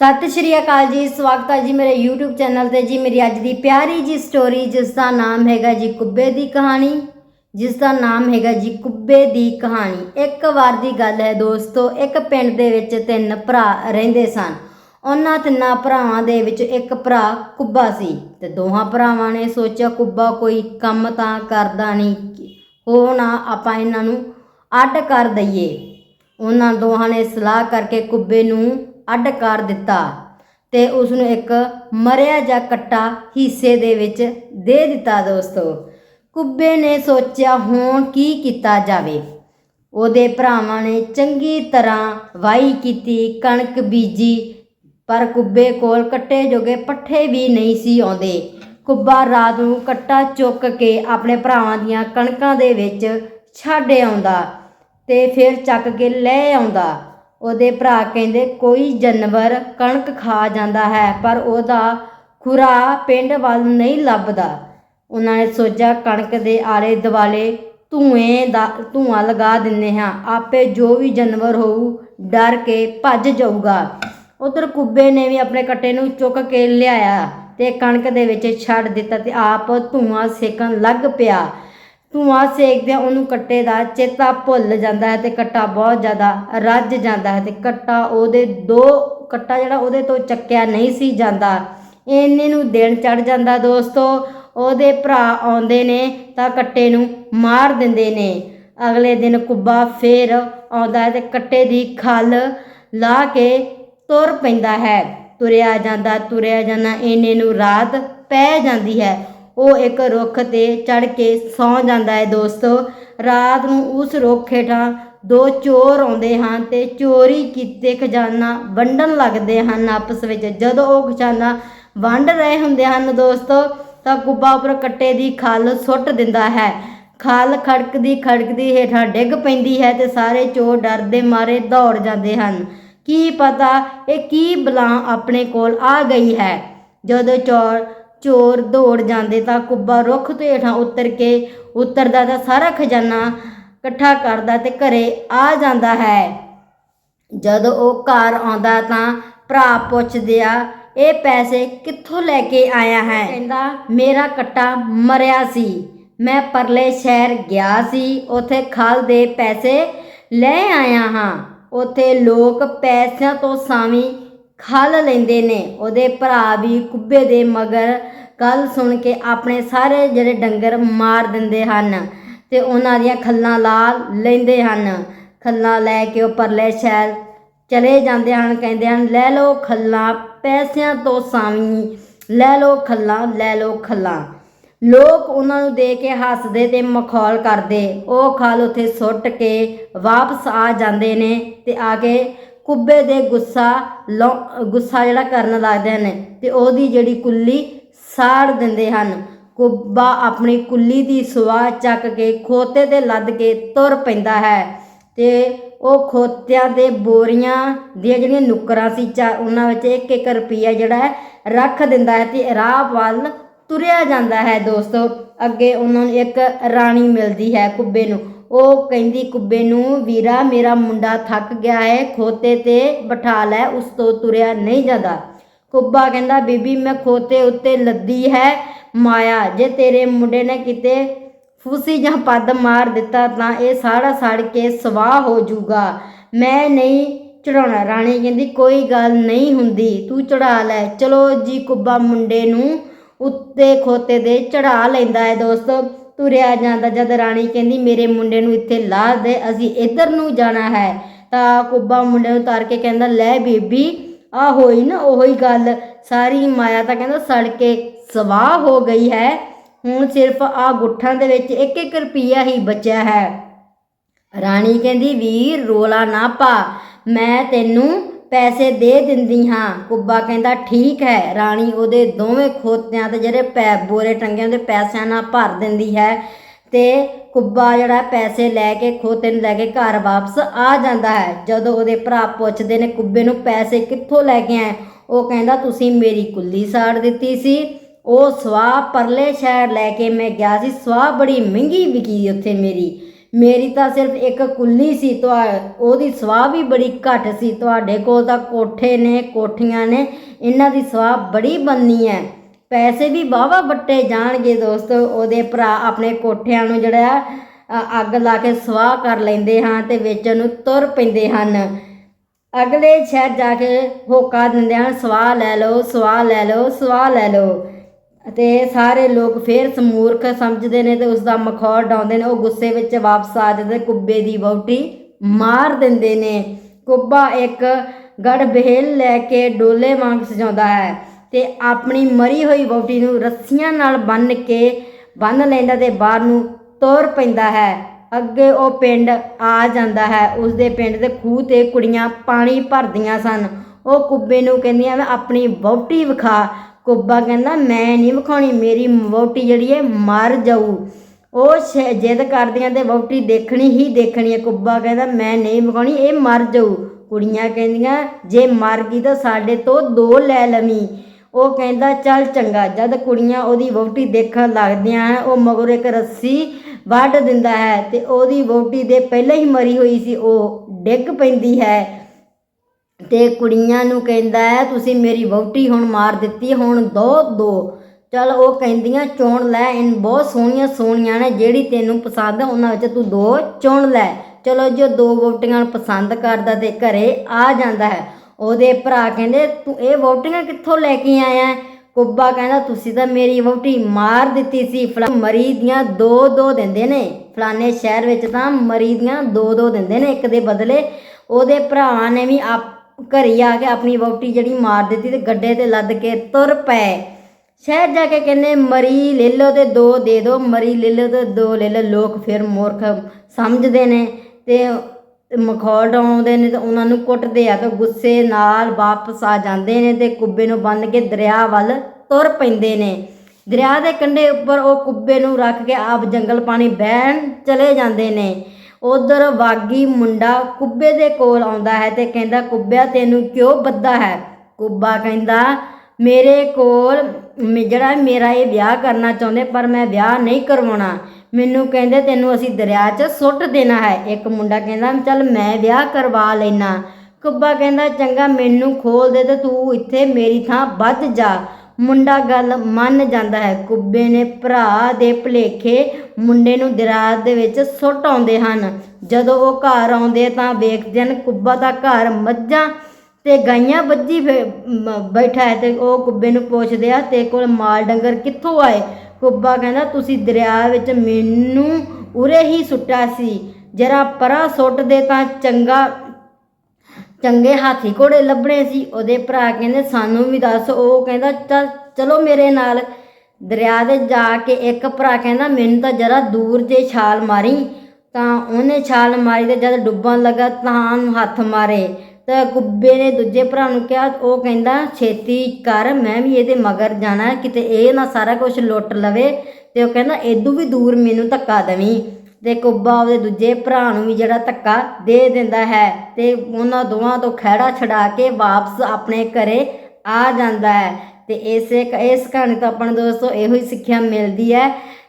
ਸਤਿ ਸ਼੍ਰੀ ਅਕਾਲ ਜੀ, ਸਵਾਗਤ ਹੈ ਜੀ ਮੇਰੇ YouTube ਚੈਨਲ ਤੇ। ਜੀ, ਮੇਰੀ ਅੱਜ ਦੀ ਪਿਆਰੀ ਜੀ ਸਟੋਰੀ ਜਿਸ ਦਾ ਨਾਮ ਹੈਗਾ ਜੀ ਕੁੱਬੇ ਦੀ ਕਹਾਣੀ। ਜਿਸ ਦਾ ਨਾਮ ਹੈਗਾ ਜੀ ਕੁੱਬੇ ਦੀ ਕਹਾਣੀ। ਇੱਕ ਵਾਰ ਦੀ ਗੱਲ ਹੈ ਦੋਸਤੋ, ਇੱਕ ਪਿੰਡ ਦੇ ਵਿੱਚ ਤਿੰਨ ਭਰਾ ਰਹਿੰਦੇ ਸਨ। ਉਹਨਾਂ ਤਿੰਨਾਂ ਭਰਾਵਾਂ ਦੇ ਵਿੱਚ ਇੱਕ ਭਰਾ ਕੁੱਬਾ ਸੀ ਤੇ ਦੋਹਾਂ ਭਰਾਵਾਂ ਨੇ ਸੋਚਿਆ, ਕੁੱਬਾ ਕੋਈ ਕੰਮ ਤਾਂ ਕਰਦਾ ਨਹੀਂ, ਹੋ ਨਾ ਆਪਾਂ ਇਹਨਾਂ ਨੂੰ ਅੱਡ ਕਰ ਦਈਏ। ਉਹਨਾਂ ਦੋਹਾਂ ਨੇ ਸਲਾਹ ਕਰਕੇ ਕੁੱਬੇ ਨੂੰ ਅੱਡ ਕਰ ਦਿੱਤਾ ਤੇ ਉਸ ਨੂੰ ਇੱਕ ਮਰਿਆ ਜਾਂ ਕੱਟਾ ਹਿੱਸੇ ਦੇ ਵਿੱਚ ਦੇ ਦਿੱਤਾ ਦੋਸਤੋ। ਕੁੱਬੇ ਨੇ ਸੋਚਿਆ ਹੁਣ ਕੀ ਕੀਤਾ ਜਾਵੇ। ਉਹਦੇ ਭਰਾਵਾਂ ਨੇ ਚੰਗੀ ਤਰ੍ਹਾਂ ਵਾਈ ਕੀਤੀ, ਕਣਕ ਬੀਜੀ, ਪਰ ਕੁੱਬੇ ਕੋਲ ਕੱਟੇ ਜੋਗੇ ਪੱਠੇ ਵੀ ਨਹੀਂ ਸੀ ਆਉਂਦੇ। ਕੁੱਬਾ ਰਾਤ ਨੂੰ ਕੱਟਾ ਚੁੱਕ ਕੇ ਆਪਣੇ ਭਰਾਵਾਂ ਦੀਆਂ ਕਣਕਾਂ ਦੇ ਵਿੱਚ ਛੱਡ ਆਉਂਦਾ ਤੇ ਫਿਰ ਚੱਕ ਕੇ ਲੈ ਆਉਂਦਾ। ਉਹਦੇ ਭਰਾ ਕਹਿੰਦੇ, ਕੋਈ ਜਾਨਵਰ ਕਣਕ ਖਾ ਜਾਂਦਾ ਹੈ, ਪਰ ਉਹਦਾ ਖੁਰਾ ਪਿੰਡ ਵੱਲ ਨਹੀਂ ਲੱਭਦਾ। ਉਹਨਾਂ ਨੇ ਸੋਚਿਆ, ਕਣਕ ਦੇ ਆਲੇ ਦੁਆਲੇ ਧੂਏ ਦਾ, ਧੂਆਂ ਲਗਾ ਦਿੰਦੇ ਹਾਂ। ਆਪੇ ਜੋ ਵੀ ਜਾਨਵਰ ਹੋਊ, ਡਰ ਕੇ ਭੱਜ ਜਾਊਗਾ। ਉਧਰ ਕੁੱਬੇ ਨੇ ਵੀ ਆਪਣੇ ਕੱਟੇ ਨੂੰ ਚੁੱਕ ਕੇ ਲਿਆਇਆ ਤੇ ਕਣਕ ਦੇ ਵਿੱਚ ਛੱਡ ਦਿੱਤਾ ਤੇ ਆਪ ਧੂਆਂ ਸੇਕਣ ਲੱਗ ਪਿਆ। ਧੂਆਂ ਸੇਕਦਿਆਂ ਉਹਨੂੰ ਕੱਟੇ ਦਾ ਚੇਤਾ ਭੁੱਲ ਜਾਂਦਾ ਹੈ ਤੇ ਕੱਟਾ ਬਹੁਤ ਜ਼ਿਆਦਾ ਰੱਜ ਜਾਂਦਾ ਹੈ ਤੇ ਕੱਟਾ ਉਹਦੇ ਦੋ, ਕੱਟਾ ਜਿਹੜਾ ਉਹਦੇ ਤੋਂ ਚੱਕਿਆ ਨਹੀਂ ਸੀ ਜਾਂਦਾ। ਇੰਨੇ ਨੂੰ ਦਿਨ ਚੜ ਜਾਂਦਾ ਦੋਸਤੋ, ਉਹਦੇ ਭਰਾ ਆਉਂਦੇ ਨੇ ਤਾਂ ਕੱਟੇ ਨੂੰ ਮਾਰ ਦਿੰਦੇ ਨੇ। ਅਗਲੇ ਦਿਨ ਕੁੱਬਾ ਫੇਰ ਆਉਂਦਾ ਹੈ ਤੇ ਕੱਟੇ ਦੀ ਖਲ ਲਾ ਕੇ ਤੁਰ ਪੈਂਦਾ ਹੈ। ਤੁਰਿਆ ਜਾਂਦਾ ਤੁਰਿਆ ਜਾਂਦਾ, ਇੰਨੇ ਨੂੰ ਰਾਤ ਪੈ ਜਾਂਦੀ ਹੈ। ਉਹ ਇੱਕ ਰੁੱਖ ਤੇ ਚੜ ਕੇ ਸੌਂ ਜਾਂਦਾ ਹੈ ਦੋਸਤੋ। ਰਾਤ ਨੂੰ ਉਸ ਰੁੱਖ ਹੇਠਾਂ ਦੋ ਚੋਰ ਆਉਂਦੇ ਹਨ ਤੇ ਚੋਰੀ ਕੀਤੇ ਖਜ਼ਾਨਾ ਵੰਡਣ ਲੱਗਦੇ ਹਨ ਆਪਸ ਵਿੱਚ। ਜਦੋਂ ਉਹ ਖਜ਼ਾਨਾ ਵੰਡ ਰਹੇ ਹੁੰਦੇ ਹਨ ਦੋਸਤੋ, ਤਾਂ ਗੁੱਬਾ ਉੱਪਰ ਕੱਟੇ ਦੀ ਖਲ ਸੁੱਟ ਦਿੰਦਾ ਹੈ। ਖਲ ਖੜਕਦੀ ਖੜਕਦੀ ਹੇਠਾਂ ਡਿੱਗ ਪੈਂਦੀ ਹੈ ਤੇ ਸਾਰੇ ਚੋਰ ਡਰਦੇ ਮਾਰੇ ਦੌੜ ਜਾਂਦੇ ਹਨ। ਕੀ ਪਤਾ ਇਹ ਕੀ ਬਲਾ ਆਪਣੇ ਕੋਲ ਆ ਗਈ ਹੈ। ਜਦੋਂ ਚੋਰ ਚੋਰ ਦੌੜ ਜਾਂਦੇ ਤਾਂ ਕੁੱਬਾ ਰੁੱਖ ਤੋਂ ਹੇਠਾਂ ਉਤਰ ਕੇ ਉਤਰਦਾ ਤਾਂ ਸਾਰਾ ਖਜ਼ਾਨਾ ਇਕੱਠਾ ਕਰਦਾ ਤੇ ਘਰੇ ਆ ਜਾਂਦਾ ਹੈ। ਜਦੋਂ ਉਹ ਘਰ ਆਉਂਦਾ ਤਾਂ ਭਰਾ ਪੁੱਛਦੇ ਆ ਇਹ ਪੈਸੇ ਕਿੱਥੋਂ ਲੈ ਕੇ ਆਇਆ ਹੈ? ਕਹਿੰਦਾ ਮੇਰਾ ਕੱਟਾ ਮਰਿਆ ਸੀ। ਮੈਂ ਪਰਲੇ ਸ਼ਹਿਰ ਗਿਆ ਸੀ। ਉਥੇ ਖਾਲ ਦੇ ਪੈਸੇ ਲੈ ਆਇਆ ਹਾਂ। ਉਥੇ ਲੋਕ ਪੈਸਿਆਂ ਤੋਂ ਸਾਵੀਂ ਖਲ ਲੈਂਦੇ ਨੇ। ਉਹਦੇ ਭਰਾ ਵੀ ਕੁੱਬੇ ਦੇ ਮਗਰ ਗੱਲ ਸੁਣ ਕੇ ਆਪਣੇ ਸਾਰੇ ਜਿਹੜੇ ਡੰਗਰ ਮਾਰ ਦਿੰਦੇ ਹਨ ਤੇ ਉਹਨਾਂ ਦੀਆਂ ਖੱਲਾਂ ਲਾ ਲੈਂਦੇ ਹਨ। ਖੱਲਾਂ ਲੈ ਕੇ ਉਹ ਪਰਲੇ ਸ਼ਹਿਰ ਚਲੇ ਜਾਂਦੇ ਹਨ, ਕਹਿੰਦੇ ਹਨ, ਲੈ ਲਓ ਖੱਲਾਂ, ਪੈਸਿਆਂ ਤੋਂ ਸਾਵੀ, ਲੈ ਲਓ ਖੱਲਾਂ, ਲੈ ਲਓ ਖੱਲਾਂ। ਲੋਕ ਉਹਨਾਂ ਨੂੰ ਦੇ ਕੇ ਹੱਸਦੇ ਤੇ ਮਖੌਲ ਕਰਦੇ। ਉਹ ਖਲ ਉੱਥੇ ਸੁੱਟ ਕੇ ਵਾਪਸ ਆ ਜਾਂਦੇ ਨੇ ਤੇ ਆ ਕੇ ਕੁੱਬੇ ਦੇ ਗੁੱਸਾ ਲੌ- ਗੁੱਸਾ ਜਿਹੜਾ ਕਰਨ ਲੱਗਦੇ ਹਨ ਤੇ ਉਹਦੀ ਜਿਹੜੀ ਕੁੱਲੀ ਸਾੜ ਦਿੰਦੇ ਹਨ। ਕੁੱਬਾ ਆਪਣੀ ਕੁੱਲੀ ਦੀ ਸੁਆਹ ਚੱਕ ਕੇ ਖੋਤੇ ਤੇ ਲੱਦ ਕੇ ਤੁਰ ਪੈਂਦਾ ਹੈ ਤੇ ਉਹ ਖੋਤਿਆਂ ਦੇ ਬੋਰੀਆਂ ਦੀਆਂ ਜਿਹੜੀਆਂ ਨੁਕਰਾਂ ਸੀ, ਚਾ, ਉਹਨਾਂ ਵਿੱਚ ਇੱਕ ਇੱਕ ਰੁਪਈਆ ਜਿਹੜਾ ਹੈ ਰੱਖ ਦਿੰਦਾ ਹੈ ਤੇ ਰਾਹ ਵੱਲ ਤੁਰਿਆ ਜਾਂਦਾ ਹੈ ਦੋਸਤੋ। ਅੱਗੇ ਉਹਨਾਂ ਨੂੰ ਇੱਕ ਰਾਣੀ ਮਿਲਦੀ ਹੈ ਕੁੱਬੇ ਨੂੰ। ਉਹ ਕਹਿੰਦੀ, ਕੁੱਬੇ ਨੂੰ, ਵੀਰਾ, ਮੇਰਾ ਮੁੰਡਾ ਥੱਕ ਗਿਆ ਹੈ, ਖੋਤੇ ਤੇ ਬਿਠਾ ਲੈ, ਉਸ ਤੋਂ ਤੁਰਿਆ ਨਹੀਂ ਜਾਂਦਾ। ਕੁੱਬਾ ਕਹਿੰਦਾ, ਬੀਬੀ, ਮੈਂ ਖੋਤੇ ਉੱਤੇ ਲੱਦੀ ਹੈ, ਮਾਇਆ, ਜੇ ਤੇਰੇ ਮੁੰਡੇ ਨੇ ਕਿਤੇ ਫੂਸੀ ਜਾਂ ਪੱਦ ਮਾਰ ਦਿੱਤਾ, ਤਾਂ ਇਹ ਸਾੜਾ ਸੜ ਕੇ ਸਵਾਹ ਹੋ ਜਾਊਗਾ। ਮੈਂ ਨਹੀਂ ਚੜਾਉਣਾ ਰਾਣੀ ਕਹਿੰਦੀ, ਕੋਈ ਗੱਲ ਨਹੀਂ ਹੁੰਦੀ, ਤੂੰ ਚੜਾ ਲੈ। ਚਲੋ ਜੀ, ਕੁੱਬਾ ਮੁੰਡੇ ਨੂੰ ਉੱਤੇ ਖੋਤੇ ਦੇ ਚੜਾ ਲੈਂਦਾ ਹੈ, ਦੋਸਤੋ। ਤੁਰਿਆ ਜਾਂਦਾ ਜਦ ਰਾਣੀ ਕਹਿੰਦੀ, ਮੇਰੇ ਮੁੰਡੇ ਨੂੰ ਇੱਥੇ ਲਾ ਦੇ, ਅਸੀਂ ਇੱਧਰ ਨੂੰ ਜਾਣਾ ਹੈ। ਤਾਂ ਕੁੱਬਾ ਮੁੰਡੇ ਨੂੰ ਉਤਾਰ ਕੇ ਕਹਿੰਦਾ, ਲੈ ਬੀਬੀ, ਆ ਹੋਈ ਨਾ ਉਹੀ ਗੱਲ। ਸਾਰੀ ਮਾਇਆ ਤਾਂ ਕਹਿੰਦਾ, ਸੜ ਕੇ ਸਵਾਹ ਹੋ ਗਈ ਹੈ। ਹੁਣ ਸਿਰਫ ਆ ਗੁੱਠਾਂ ਦੇ ਵਿੱਚ ਇੱਕ ਇੱਕ ਰੁਪਈਆ ਹੀ ਬਚਿਆ ਹੈ। ਰਾਣੀ ਕਹਿੰਦੀ, ਵੀਰ, ਰੋਲਾ ਨਾ ਪਾ। ਮੈਂ ਤੈਨੂੰ ਪੈਸੇ ਦੇ ਦਿੰਦੀ ਹਾਂ। ਕੁੱਬਾ ਕਹਿੰਦਾ, ਠੀਕ ਹੈ, ਰਾਣੀ ਉਹਦੇ ਦੋਵੇਂ ਖੋਤਿਆਂ ਤੇ ਜਿਹੜੇ ਪੈ, ਬੋਰੇ ਟੰਗੇ ਉਹਦੇ ਪੈਸਿਆਂ ਨਾਲ ਭਰ ਦਿੰਦੀ ਹੈ ਤੇ ਕੁੱਬਾ ਜਿਹੜਾ ਪੈਸੇ ਲੈ ਕੇ, ਖੋਤੇ ਨੂੰ ਲੈ ਕੇ ਘਰ ਵਾਪਸ ਆ ਜਾਂਦਾ ਹੈ। ਜਦੋਂ ਉਹਦੇ ਭਰਾ ਪੁੱਛਦੇ ਨੇ, ਕੁੱਬੇ ਨੂੰ ਪੈਸੇ ਕਿੱਥੋਂ ਲੈ ਕੇ ਆਏ? ਉਹ ਕਹਿੰਦਾ, ਤੁਸੀਂ ਮੇਰੀ ਕੁੱਲੀ ਸਾੜ ਦਿੱਤੀ ਸੀ। ਉਹ ਸਵਾਹ ਪਰਲੇ ਸ਼ਹਿਰ ਲੈ ਕੇ ਮੈਂ ਗਿਆ ਸੀ। ਸਵਾਹ ਬੜੀ ਮਹਿੰਗੀ ਵਿਕੀ ਉੱਥੇ ਮੇਰੀ। ਮੇਰੀ ਤਾਂ ਸਿਰਫ ਇੱਕ ਕੁੱਲੀ ਸੀ, ਤੁਹਾ ਉਹਦੀ ਸਵਾਹ ਵੀ ਬੜੀ ਘੱਟ ਸੀ। ਤੁਹਾਡੇ ਕੋਲ ਤਾਂ ਕੋਠੇ ਨੇ, ਕੋਠੀਆਂ ਨੇ, ਇਹਨਾਂ ਦੀ ਸਵਾਹ ਬੜੀ ਬੰਨੀ ਹੈ ਪੈਸੇ ਵੀ ਵਾਹਵਾ ਵੱਟੇ ਜਾਣਗੇ ਦੋਸਤ, ਉਹਦੇ ਭਰਾ ਆਪਣੇ ਕੋਠਿਆਂ ਨੂੰ ਜਿਹੜਾ ਅੱਗ ਲਾ ਕੇ ਸਵਾਹ ਕਰ ਲੈਂਦੇ ਹਾਂ ਤੇ ਵੇਚਣ ਨੂੰ ਤੁਰ ਪੈਂਦੇ ਹਨ। ਅਗਲੇ ਸ਼ਹਿਰ ਜਾ ਕੇ ਹੋਕਾ ਦਿੰਦੇ ਹਨ, ਸਵਾਹ ਲੈ ਲਓ, ਸਵਾਹ ਲੈ ਲਓ, ਸਵਾਹ ਲੈ ਲਓ। ਅਤੇ ਸਾਰੇ ਲੋਕ ਫੇਰ ਸਮੂਰਖ ਸਮਝਦੇ ਨੇ ਤੇ ਉਸ ਦਾ ਮਖੌਲ ਡਾਉਂਦੇ ਨੇ। ਉਹ ਗੁੱਸੇ ਵਿੱਚ ਵਾਪਸ ਆ ਜਾਂਦੇ ਕੁੱਬੇ ਦੀ ਵਹੁਟੀ ਮਾਰ ਦਿੰਦੇ ਨੇ। ਕੁੱਬਾ ਇੱਕ ਗੜ ਬਹਿਲ ਲੈ ਕੇ ਡੋਲੇ ਵਾਂਗ ਸਜਾਉਂਦਾ ਹੈ ਤੇ ਆਪਣੀ ਮਰੀ ਹੋਈ ਵਹੁਟੀ ਨੂੰ ਰੱਸੀਆਂ ਨਾਲ ਬੰਨ੍ਹ ਕੇ ਬੰਨ੍ਹ ਲੈਂਦਾ ਤੇ ਬਾਹਰ ਨੂੰ ਤੋਰ ਪੈਂਦਾ ਹੈ। ਅੱਗੇ ਉਹ ਪਿੰਡ ਆ ਜਾਂਦਾ ਹੈ। ਉਸ ਦੇ ਪਿੰਡ ਦੇ ਖੂਹ ਤੇ ਕੁੜੀਆਂ ਪਾਣੀ ਭਰਦੀਆਂ ਸਨ। ਉਹ ਕੁੱਬੇ ਨੂੰ ਕਹਿੰਦੀਆਂ, ਮੈਂ ਆਪਣੀ ਵਹੁਟੀ ਵਿਖਾ ਕੁੱਬਾ ਕਹਿੰਦਾ, ਮੈਂ ਨਹੀਂ ਵਿਖਾਉਣੀ, ਮੇਰੀ ਵਹੁਟੀ ਜਿਹੜੀ ਹੈ ਮਰ ਜਾਊ। ਉਹ ਜਿੱਦ ਕਰਦੀਆਂ ਤੇ ਵਹੁਟੀ ਦੇਖਣੀ ਹੀ ਦੇਖਣੀ ਹੈ। ਕੁੱਬਾ ਕਹਿੰਦਾ, ਮੈਂ ਨਹੀਂ ਵਿਖਾਉਣੀ, ਇਹ ਮਰ ਜਾਊ। ਕੁੜੀਆਂ ਕਹਿੰਦੀਆਂ, ਜੇ ਮਰ ਗਈ ਤਾਂ ਸਾਡੇ ਤੋਂ ਦੋ ਲੈ ਲਵੀਂ। ਉਹ ਕਹਿੰਦਾ, ਚੱਲ ਚੰਗਾ, ਜਦ ਕੁੜੀਆਂ ਉਹਦੀ ਵਹੁਟੀ ਦੇਖਣ ਲੱਗਦੀਆਂ ਹਨ, ਉਹ ਮਗਰ ਇੱਕ ਰੱਸੀ ਵੱਢ ਦਿੰਦਾ ਹੈ ਤੇ ਉਹਦੀ ਵਹੁਟੀ ਦੇ ਪਹਿਲਾਂ ਹੀ ਮਰੀ ਹੋਈ ਸੀ, ਉਹ ਡਿੱਗ ਪੈਂਦੀ ਹੈ। ਤੇ ਕੁੜੀਆਂ ਨੂੰ ਕਹਿੰਦਾ ਹੈ, ਤੁਸੀਂ ਮੇਰੀ ਵਹੁਟੀ ਹੁਣ ਮਾਰ ਦਿੱਤੀ ਹੁਣ ਦੋ ਦੋ। ਚਲ ਉਹ ਕਹਿੰਦੀਆਂ, ਚੁਣ ਲੈ ਇਨ ਬਹੁਤ ਸੋਹਣੀਆਂ ਸੋਹਣੀਆਂ ਨੇ, ਜਿਹੜੀ ਤੈਨੂੰ ਪਸੰਦ ਉਹਨਾਂ ਵਿੱਚ ਤੂੰ ਦੋ ਚੁਣ ਲੈ। ਚਲੋ ਜੋ ਦੋ ਵਹੁਟੀਆਂ ਨੂੰ ਪਸੰਦ ਕਰਦਾ ਤੇ ਘਰੇ ਆ ਜਾਂਦਾ ਹੈ, ਉਹਦੇ ਭਰਾ ਕਹਿੰਦੇ, ਤੂੰ ਇਹ ਵਹੁਟੀਆਂ ਕਿੱਥੋਂ ਲੈ ਕੇ ਆਇਆ ਕੁੱਬਾ ਕਹਿੰਦਾ, ਤੁਸੀਂ ਤਾਂ ਮੇਰੀ ਵਹੁਟੀ ਮਾਰ ਦਿੱਤੀ ਸੀ, ਫਲਾ ਮਰੀ ਦੀਆਂ ਦੋ ਦੋ ਦਿੰਦੇ ਨੇ। ਫਲਾਣੇ ਸ਼ਹਿਰ ਵਿੱਚ ਤਾਂ ਮਰੀ ਦੀਆਂ ਦੋ ਦੋ ਦਿੰਦੇ ਨੇ ਇੱਕ ਦੇ ਬਦਲੇ। ਉਹਦੇ ਭਰਾ ਨੇ ਵੀ ਆਪ ਘਰੇ ਆ ਕੇ ਆਪਣੀ ਵਹੁਟੀ ਜਿਹੜੀ ਮਾਰ ਦਿੱਤੀ ਤੇ ਗੱਡੇ ਤੇ ਲੱਦ ਕੇ ਤੁਰ ਪਏ। ਸ਼ਹਿਰ ਜਾ ਕੇ ਕਹਿੰਦੇ, ਮਰੀ ਲੈ ਲਓ ਤੇ ਦੋ ਦੇ ਦਿਓ ਮਰੀ ਲੈ ਲਓ ਤੇ ਦੋ ਲੈ ਲਓ ਲੋਕ ਫਿਰ ਮੂਰਖ ਸਮਝਦੇ ਨੇ ਤੇ ਮਖੌਲ ਡਾਉਂਦੇ ਨੇ ਤੇ ਉਹਨਾਂ ਨੂੰ ਕੁੱਟਦੇ ਆ ਤੇ ਗੁੱਸੇ ਨਾਲ ਵਾਪਸ ਆ ਜਾਂਦੇ ਨੇ ਤੇ ਕੁੱਬੇ ਨੂੰ ਬੰਨ ਕੇ ਦਰਿਆ ਵੱਲ ਤੁਰ ਪੈਂਦੇ ਨੇ। ਦਰਿਆ ਦੇ ਕੰਢੇ ਉੱਪਰ ਉਹ ਕੁੱਬੇ ਨੂੰ ਰੱਖ ਕੇ ਆਪ ਜੰਗਲ ਪਾਣੀ ਬਹਿਣ ਚਲੇ ਜਾਂਦੇ ਨੇ। ਉਧਰ ਵਾਗੀ ਮੁੰਡਾ ਕੁੱਬੇ ਦੇ ਕੋਲ ਆਉਂਦਾ ਹੈ ਤੇ ਕਹਿੰਦਾ, ਕੁੱਬਿਆ, ਤੈਨੂੰ ਕਿਉਂ ਬੱਦਾ ਹੈ? ਕੁੱਬਾ ਕਹਿੰਦਾ, ਮੇਰੇ ਕੋਲ ਜਿਹੜਾ ਮੇਰਾ ਇਹ ਵਿਆਹ ਕਰਨਾ ਚਾਹੁੰਦੇ, ਪਰ ਮੈਂ ਵਿਆਹ ਨਹੀਂ ਕਰਵਾਉਣਾ। ਮੈਨੂੰ ਕਹਿੰਦੇ, ਤੈਨੂੰ ਅਸੀਂ ਦਰਿਆ 'ਚ ਸੁੱਟ ਦੇਣਾ ਹੈ। ਇੱਕ ਮੁੰਡਾ ਕਹਿੰਦਾ, ਚੱਲ ਮੈਂ ਵਿਆਹ ਕਰਵਾ ਲੈਣਾ ਕੁੱਬਾ ਕਹਿੰਦਾ, ਚੰਗਾ, ਮੈਨੂੰ ਖੋਲ ਦੇ ਤੇ ਤੂੰ ਇੱਥੇ ਮੇਰੀ ਥਾਂ ਵੱਧ ਜਾ। ਮੁੰਡਾ ਗੱਲ ਮੰਨ ਜਾਂਦਾ ਹੈ। ਕੁੱਬੇ ਨੇ ਭਰਾ ਦੇ ਭਲੇਖੇ ਮੁੰਡੇ ਨੂੰ ਦਰਿਆ ਦੇ ਵਿੱਚ ਸੁੱਟ ਆਉਂਦੇ ਹਨ। ਜਦੋਂ ਉਹ ਘਰ ਆਉਂਦੇ ਤਾਂ ਵੇਖਦੇ ਹਨ, ਕੁੱਬਾ ਦਾ ਘਰ ਮੱਝਾਂ ਤੇ ਗਾਈਆਂ ਬੱਜੀ ਫੇ- ਬੈਠਾ ਹੈ ਤੇ ਉਹ ਕੁੱਬੇ ਨੂੰ ਪੁੱਛਦੇ ਆ ਤੇ ਕੋਲ ਮਾਲ ਡੰਗਰ ਕਿੱਥੋਂ ਆਏ? ਕੁੱਬਾ ਕਹਿੰਦਾ, ਤੁਸੀਂ ਦਰਿਆ ਵਿੱਚ ਮੈਨੂੰ ਉਰੇ ਹੀ ਸੁੱਟਿਆ ਸੀ। ਜਰਾ ਪਰਾਂ ਸੁੱਟ ਦੇ ਤਾਂ ਚੰਗਾ ਚੰਗੇ ਹਾਥੀ ਘੋੜੇ ਲੱਭਣੇ ਸੀ, ਉਹਦੇ ਭਰਾ ਕਹਿੰਦੇ, ਸਾਨੂੰ ਵੀ ਦੱਸ। ਉਹ ਕਹਿੰਦਾ, ਚੱਲ, ਚਲੋ ਮੇਰੇ ਨਾਲ। ਦਰਿਆ ਦੇ ਜਾ ਕੇ ਇੱਕ ਭਰਾ ਕਹਿੰਦਾ, ਮੈਨੂੰ ਤਾਂ ਜਰਾ ਦੂਰ ਜੇ ਛਾਲ ਮਾਰੀ। ਤਾਂ ਉਹਨੇ ਛਾਲ ਮਾਰੀ ਤੇ ਜਦ ਡੁੱਬਣ ਲੱਗਾ ਤਾਂ ਨੂੰ ਹੱਥ ਮਾਰੇ। ਤਾਂ ਕੁੱਬੇ ਨੇ ਦੂਜੇ ਭਰਾ ਨੂੰ ਕਿਹਾ, ਉਹ ਕਹਿੰਦਾ, ਛੇਤੀ ਕਰ, ਮੈਂ ਵੀ ਇਹਦੇ ਮਗਰ ਜਾਣਾ, ਕਿਤੇ ਇਹ ਨਾ ਸਾਰਾ ਕੁਝ ਲੁੱਟ ਲਵੇ। ਤੇ ਉਹ ਕਹਿੰਦਾ ਇਦੋਂ ਵੀ ਦੂਰ ਮੈਨੂੰ ਧੱਕਾ ਦੇਵੀਂ। ਤੇ ਕੁੱਬਾ ਉਹਦੇ ਦੂਜੇ ਭਰਾ ਨੂੰ ਵੀ ਜਿਹੜਾ ਧੱਕਾ ਦੇ ਦਿੰਦਾ ਹੈ ਤੇ ਉਹਨਾਂ ਦੋਵਾਂ ਤੋਂ ਖਹਿੜਾ ਛਡਾ ਕੇ ਵਾਪਸ ਆਪਣੇ ਘਰੇ ਆ ਜਾਂਦਾ ਹੈ। ਤੇ ਇਸੇ ਇਸ ਕਹਾਣੀ ਤੋਂ ਆਪਾਂ ਨੂੰ ਦੋਸਤੋ ਇਹੋ ਹੀ ਸਿੱਖਿਆ ਮਿਲਦੀ ਹੈ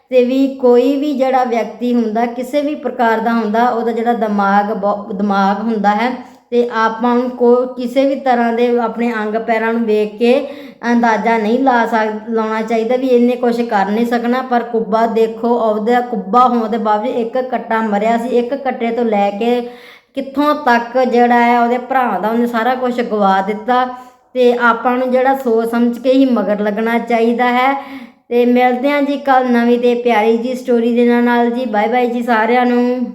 ਤੇ ਵੀ ਕੋਈ ਵੀ ਜਿਹੜਾ ਵਿਅਕਤੀ ਹੁੰਦਾ, ਕਿਸੇ ਵੀ ਪ੍ਰਕਾਰ ਦਾ ਹੁੰਦਾ, ਉਹਦਾ ਜਿਹੜਾ ਦਿਮਾਗ ਬਹੁ- ਦਿਮਾਗ ਹੁੰਦਾ ਹੈ ਤੇ ਆਪਾਂ ਨੂੰ ਕੋ, ਕਿਸੇ ਵੀ ਤਰ੍ਹਾਂ ਦੇ ਆਪਣੇ ਅੰਗ ਪੈਰਾਂ ਨੂੰ ਵੇਖ ਕੇ ਅੰਦਾਜ਼ਾ ਨਹੀਂ ਲਾ ਸਕ, ਲਾਉਣਾ ਚਾਹੀਦਾ ਵੀ ਇਹਨੇ ਕੁਝ ਕਰ ਨਹੀਂ ਸਕਣਾ, ਪਰ ਕੁੱਬਾ ਦੇਖੋ ਉਹਦਾ ਕੁੱਬਾ ਹੋਣ ਦੇ ਬਾਵਜੂਦ ਇੱਕ ਕੱਟਾ ਮਰਿਆ ਸੀ, ਇੱਕ ਕੱਟੇ ਤੋਂ ਲੈ ਕੇ ਕਿੱਥੋਂ ਤੱਕ ਜਿਹੜਾ ਹੈ, ਉਹਦੇ ਭਰਾ ਦਾ ਉਹਨੇ ਸਾਰਾ ਕੁਝ ਗਵਾ ਦਿੱਤਾ। ਤੇ ਆਪਾਂ ਨੂੰ ਜਿਹੜਾ ਸੋਚ ਸਮਝ ਕੇ ਹੀ ਮਗਰ ਲੱਗਣਾ ਚਾਹੀਦਾ ਹੈ। ਤੇ ਮਿਲਦੇ ਹਾਂ ਜੀ ਕੱਲ ਨਵੀਂ ਤੇ ਪਿਆਰੀ ਜੀ ਸਟੋਰੀ ਦੇ ਨਾਲ ਜੀ। ਬਾਏ ਬਾਏ ਜੀ ਸਾਰਿਆਂ ਨੂੰ।